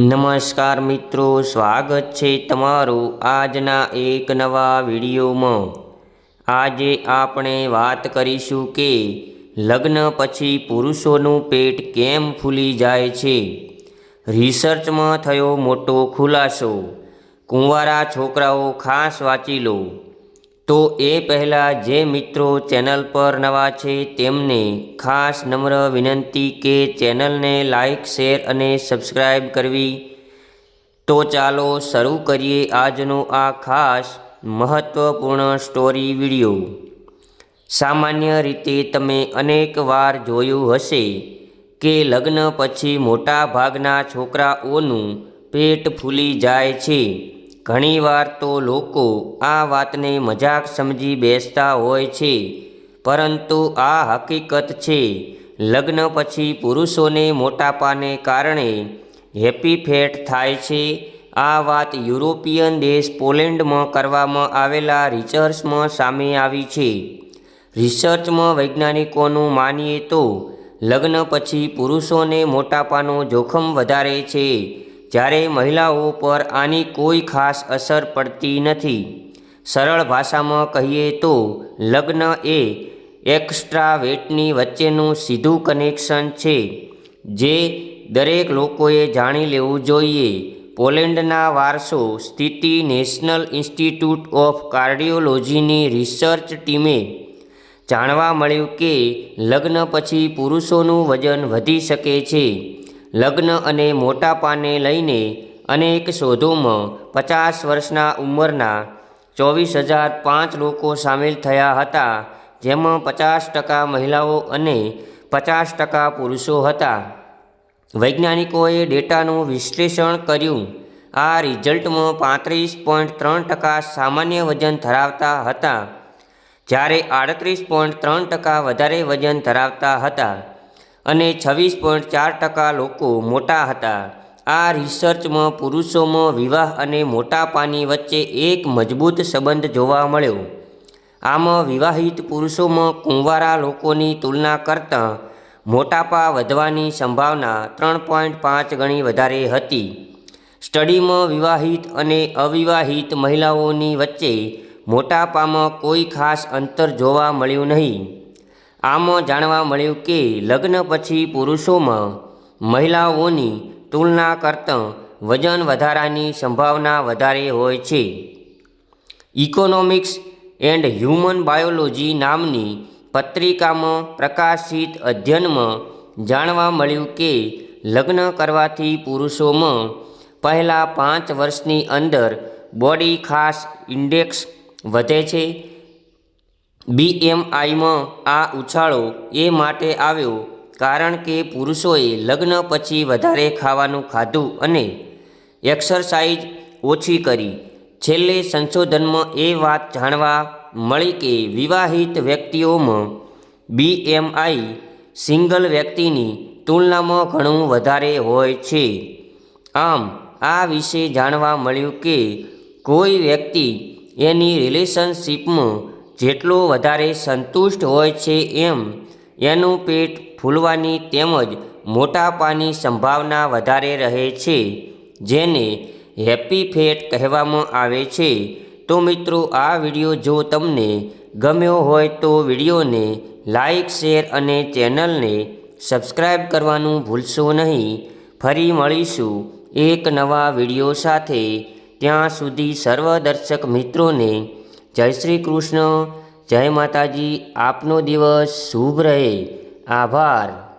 નમસ્કાર મિત્રો, સ્વાગત છે તમારું આજના એક નવા વિડીયોમાં. આજે આપણે વાત કરીશું કે લગ્ન પછી પુરુષોનું પેટ કેમ ફૂલી જાય છે. રિસર્ચમાં થયો મોટો ખુલાસો. કુંવારા છોકરાઓ ખાસ વાંચી લો. તો એ પહેલાં જે મિત્રો ચેનલ પર નવા છે તેમને ખાસ નમ્ર વિનંતી કે ચેનલને લાઇક શેર અને સબસ્ક્રાઈબ કરવી. તો ચાલો શરૂ કરીએ આજનો આ ખાસ મહત્ત્વપૂર્ણ સ્ટોરી વીડિયો. સામાન્ય રીતે તમે અનેક વાર જોયું હશે કે લગ્ન પછી મોટા ભાગના છોકરાઓનું પેટ ફૂલી જાય છે. ઘણીવાર તો લોકો આ વાતને મજાક સમજી બેસતા હોય છે, પરંતુ આ હકીકત છે, લગ્ન પછી પુરુષોને મોટાપાને કારણે હેપી ફેટ થાય છે. આ વાત યુરોપિયન દેશ પોલેન્ડમાં કરવામાં આવેલા રિસર્ચમાં સામે આવી છે. રિસર્ચમાં વૈજ્ઞાનિકોનું માનીએ તો, લગ્ન પછી પુરુષોને મોટાપાનો જોખમ વધારે છે. જ્યારે મહિલાઓ પર આની કોઈ ખાસ અસર પડતી નથી. સરળ ભાષામાં કહીએ તો, લગ્ન એ એક્સ્ટ્રા વેટની વચ્ચેનું સીધું કનેક્શન છે, જે દરેક લોકોએ જાણી લેવું જોઈએ. પોલેન્ડના વારસો સ્થિતિ નેશનલ ઇન્સ્ટિટ્યૂટ ઓફ કાર્ડિયોલોજીની રિસર્ચ ટીમે જાણવા મળ્યું કે, લગ્ન પછી પુરુષોનું વજન વધી શકે છે. લગ્ન અને મોટાપાને લઈને અનેક શોધોમાં પચાસ વર્ષના ઉંમરના ચોવીસ હજાર પાંચ લોકો સામેલ થયા હતા, જેમાં પચાસ ટકા મહિલાઓ અને પચાસ ટકા પુરુષો હતા. વૈજ્ઞાનિકોએ ડેટાનું વિશ્લેષણ કર્યું. આ રિઝલ્ટમાં પાંત્રીસ પોઈન્ટ ત્રણ ટકા સામાન્ય વજન ધરાવતા હતા, જ્યારે આડત્રીસ પોઈન્ટ ત્રણ ટકા વધારે વજન ધરાવતા હતા. અને છવ્વીસ પોઈન્ટ ચાર ટકા લોકો મોટા હતા. આ રિસર્ચમાં પુરુષોમાં વિવાહ અને મોટાપાની વચ્ચે એક મજબૂત સંબંધ જોવા મળ્યો. આમાં વિવાહિત પુરુષોમાં કુંવારા લોકોની તુલના કરતાં મોટાપા વધવાની સંભાવના ત્રણ પોઈન્ટ પાંચ ગણી વધારે હતી. સ્ટડીમાં વિવાહિત અને અવિવાહિત મહિલાઓની વચ્ચે મોટાપામાં કોઈ ખાસ અંતર જોવા મળ્યું નહીં. આમાં જાણવા મળ્યું કે લગ્ન પછી પુરુષોમાં મહિલાઓની તુલના કરતાં વજન વધારાની સંભાવના વધારે હોય છે. ઇકોનોમિક્સ એન્ડ હ્યુમન બાયોલોજી નામની પત્રિકામાં પ્રકાશિત અધ્યયનમાં જાણવા મળ્યું કે લગ્ન કરવાથી પુરુષોમાં પહેલાં પાંચ વર્ષની અંદર બોડી ખાસ ઇન્ડેક્સ વધે છે. બીએમઆઈમાં આ ઉછાળો એ માટે આવ્યો કારણ કે પુરુષોએ લગ્ન પછી વધારે ખાવાનું ખાધું અને એક્સરસાઇઝ ઓછી કરી. છેલ્લે સંશોધનમાં એ વાત જાણવા મળી કે વિવાહિત વ્યક્તિઓમાં બીએમઆઈ સિંગલ વ્યક્તિની તુલનામાં ઘણું વધારે હોય છે. આમ, આ વિશે જાણવા મળ્યું કે કોઈ વ્યક્તિ એની રિલેશનશીપમાં જેટલો વધારે સંતુષ્ટ હોય છે એમ, એનું પેટ ફૂલવાની તેમજ મોટાપાની સંભાવના વધારે રહે છે, જેને હેપી ફેટ કહેવામાં આવે છે. તો મિત્રો, આ વીડિયો જો તમને ગમ્યો હોય તો વિડીયોને લાઈક, શેર અને ચેનલને સબસ્ક્રાઈબ કરવાનું ભૂલશો નહીં. ફરી મળીશું એક નવા વીડિયો સાથે. ત્યાં સુધી સર્વ દર્શક મિત્રોને જય શ્રી કૃષ્ણ. જય માતાજી. આપનો દિવસ શુભ રહે. આભાર.